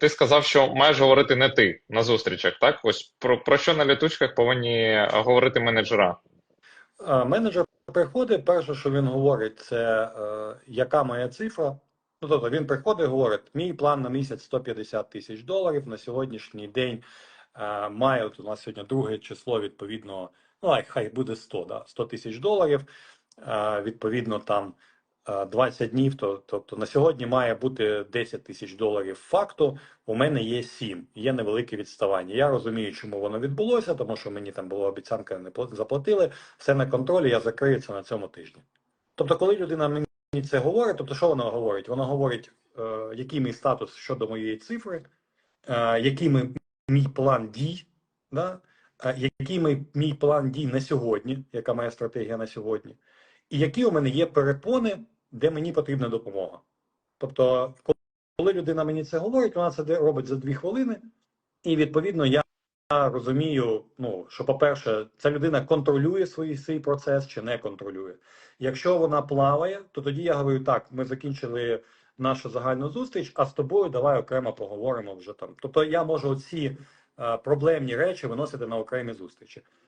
Ти сказав, що маєш говорити не ти на зустрічах, так? Ось про, про що на літучках повинні говорити менеджера? Е, Менеджер приходить, перше, що він говорить, це е, яка моя цифра. Ну, тобто він приходить і говорить, мій план на місяць 150 тисяч доларів. На сьогоднішній день е, має, от у нас сьогодні друге число, відповідно, ну, ай, хай буде 100, да, 100 тисяч доларів. Е, відповідно, там е, 20 днів, то, тобто на сьогодні має бути 10 тисяч доларів факту. У мене є 7, є невелике відставання. Я розумію, чому воно відбулося, тому що мені там була обіцянка, не заплатили. Все на контролі, я закрию це на цьому тижні. Тобто, коли людина мені це говорить, тобто що вона говорить? Вона говорить, е, який мій статус щодо моєї цифри, е, який ми, мій план дій, да? е, який мій, мій план дій на сьогодні, яка моя стратегія на сьогодні, і які у мене є перепони, де мені потрібна допомога. Тобто, коли людина мені це говорить, вона це робить за дві хвилини, і відповідно я розумію, ну що, по-перше, ця людина контролює свій, свій процес чи не контролює. Якщо вона плаває, то тоді я говорю: так, ми закінчили нашу загальну зустріч, а з тобою давай окремо поговоримо вже там. Тобто я можу ці е, проблемні речі виносити на окремі зустрічі.